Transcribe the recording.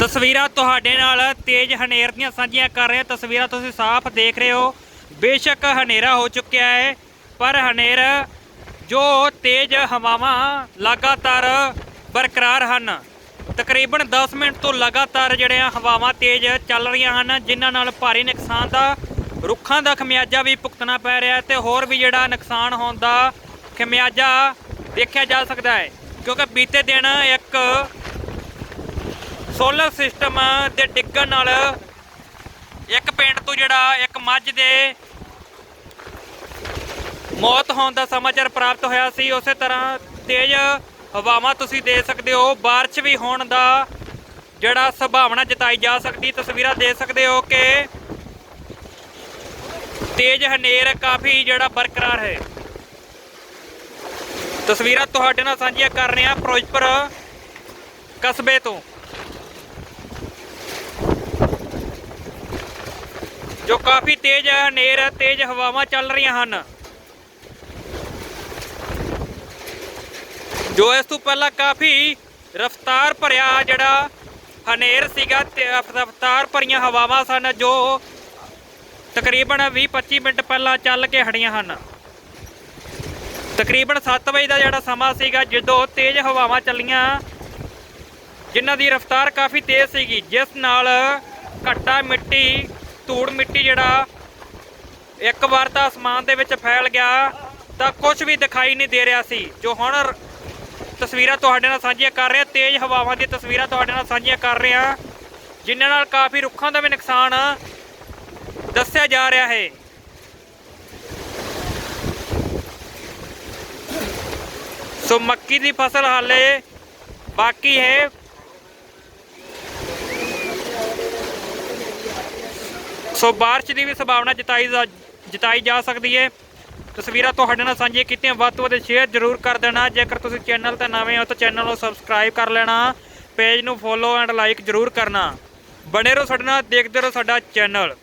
ਤਸਵੀਰਾਂ ਤੁਹਾਡੇ ਨਾਲ ਤੇਜ਼ ਹਨੇਰ ਦੀਆਂ ਸਾਂਝੀਆਂ ਕਰ ਰਹੇ ਤਸਵੀਰਾਂ ਤੁਸੀਂ ਸਾਫ਼ ਦੇਖ ਰਹੇ ਹੋ। ਬੇਸ਼ੱਕ ਹਨੇਰਾ ਹੋ ਚੁੱਕਿਆ ਹੈ, ਪਰ ਹਨੇਰ ਜੋ ਤੇਜ਼ ਹਵਾਵਾਂ ਲਗਾਤਾਰ ਬਰਕਰਾਰ ਹਨ। ਤਕਰੀਬਨ 10 ਮਿੰਟ ਤੋਂ ਲਗਾਤਾਰ ਜਿਹੜੀਆਂ ਹਵਾਵਾਂ ਤੇਜ਼ ਚੱਲ ਰਹੀਆਂ ਹਨ, ਜਿਨ੍ਹਾਂ ਨਾਲ ਭਾਰੀ ਨੁਕਸਾਨ ਦਾ, ਰੁੱਖਾਂ ਦਾ ਖਮਿਆਜਾ ਵੀ ਭੁਗਤਣਾ ਪੈ ਰਿਹਾ ਹੈ ਤੇ ਹੋਰ ਵੀ ਜਿਹੜਾ ਨੁਕਸਾਨ ਹੋਣ ਦਾ ਖਮਿਆਜਾ ਦੇਖਿਆ ਜਾ ਸਕਦਾ ਹੈ। ਕਿਉਂਕਿ ਬੀਤੇ ਦਿਨ ਇੱਕ ਸੋਲਰ ਸਿਸਟਮ ਦੇ ਡਿੱਗਣ ਨਾਲ ਇੱਕ ਪਿੰਡ ਤੋਂ ਜਿਹੜਾ ਇੱਕ ਮੱਝ ਦੇ ਮੌਤ ਹੋਣ ਦਾ ਸਮਾਚਾਰ ਪ੍ਰਾਪਤ ਹੋਇਆ ਸੀ ਉਸੇ ਤਰ੍ਹਾਂ ਤੇਜ਼ ਹਵਾਵਾਂ ਤੁਸੀਂ ਦੇ ਸਕਦੇ ਹੋ بارش ਵੀ ਹੋਣ ਦਾ ਜਿਹੜਾ ਸੰਭਾਵਨਾ ਜਤਾਈ ਜਾ ਸਕਦੀ ਤਸਵੀਰਾਂ ਦੇ ਸਕਦੇ ਹੋ ਕਿ ਤੇਜ਼ ਹਨੇਰ ਕਾਫੀ ਜਿਹੜਾ ਬਰਕਰਾਰ ਹੈ ਤਸਵੀਰਾਂ ਤੁਹਾਡੇ ਨਾਲ ਸਾਂਝੀਆਂ ਕਰ ਰਹੇ ਹਾਂ ਫਿਰੋਜ਼ਪੁਰ ਕਸਬੇ ਤੋਂ ਜੋ ਕਾਫੀ ਤੇਜ਼ ਹਨੇਰ ਤੇਜ਼ ਹਵਾਵਾਂ ਚੱਲ ਰਹੀਆਂ ਹਨ। ਜੋ ਇਸ ਤੋਂ ਪਹਿਲਾਂ ਕਾਫੀ ਰਫ਼ਤਾਰ ਭਰਿਆ ਜਿਹੜਾ ਹਨੇਰ ਸੀਗਾ, ਤੇ ਰਫ਼ਤਾਰ ਭਰੀਆਂ ਹਵਾਵਾਂ ਸਨ, ਜੋ ਤਕਰੀਬਨ 20-25 ਮਿੰਟ ਪਹਿਲਾਂ ਚੱਲ ਕੇ ਹੜੀਆਂ ਹਨ। ਤਕਰੀਬਨ 7 ਵਜੇ ਦਾ ਜਿਹੜਾ ਸਮਾਂ ਸੀਗਾ, ਜਦੋਂ ਤੇਜ਼ ਹਵਾਵਾਂ ਚੱਲੀਆਂ, ਜਿਨ੍ਹਾਂ ਦੀ ਰਫ਼ਤਾਰ ਕਾਫੀ ਤੇਜ਼ ਸੀਗੀ, ਜਿਸ ਨਾਲ ਘੱਟਾ ਮਿੱਟੀ ਧੂੜ ਮਿੱਟੀ ਜਿਹੜਾ ਇੱਕ ਵਾਰ ਤਾਂ ਅਸਮਾਨ ਦੇ ਵਿੱਚ ਫੈਲ ਗਿਆ ਤਾਂ ਕੁਝ ਵੀ ਦਿਖਾਈ ਨਹੀਂ ਦੇ ਰਿਹਾ ਸੀ। ਜੋ ਹੁਣ ਤਸਵੀਰਾਂ ਤੁਹਾਡੇ ਨਾਲ ਸਾਂਝੀਆਂ ਕਰ ਰਿਹਾ, ਤੇਜ਼ ਹਵਾਵਾਂ ਦੀਆਂ ਤਸਵੀਰਾਂ ਤੁਹਾਡੇ ਨਾਲ ਸਾਂਝੀਆਂ ਕਰ ਰਿਹਾ ਹਾਂ ਜਿਨ੍ਹਾਂ ਨਾਲ ਕਾਫੀ ਰੁੱਖਾਂ ਦਾ ਵੀ ਨੁਕਸਾਨ ਦੱਸਿਆ ਜਾ ਰਿਹਾ ਹੈ। ਸੋ ਮੱਕੀ ਦੀ ਫਸਲ ਹਾਲੇ ਬਾਕੀ ਹੈ। ਸੋ ਬਾਰਿਸ਼ ਦੀ ਵੀ ਸੰਭਾਵਨਾ ਜਤਾਈ ਜਾ- ਜਤਾਈ ਜਾ ਸਕਦੀ ਹੈ। ਤਸਵੀਰਾਂ ਤੁਹਾਡੇ ਨਾਲ ਸਾਂਝੀਆਂ ਕੀਤੀਆਂ, ਵੱਧ ਤੋਂ ਵੱਧ ਸ਼ੇਅਰ ਜ਼ਰੂਰ ਕਰ ਦੇਣਾ। ਜੇਕਰ ਤੁਸੀਂ ਚੈਨਲ ਤੇ ਨਵੇਂ ਹੋ ਤਾਂ ਚੈਨਲ ਨੂੰ ਸਬਸਕ੍ਰਾਈਬ ਕਰ ਲੈਣਾ। ਪੇਜ ਨੂੰ ਫੋਲੋ ਐਂਡ ਲਾਈਕ ਜ਼ਰੂਰ ਕਰਨਾ। ਬਣੇ ਰਹੋ ਸਾਡੇ ਨਾਲ, ਦੇਖਦੇ ਰਹੋ ਸਾਡਾ ਚੈਨਲ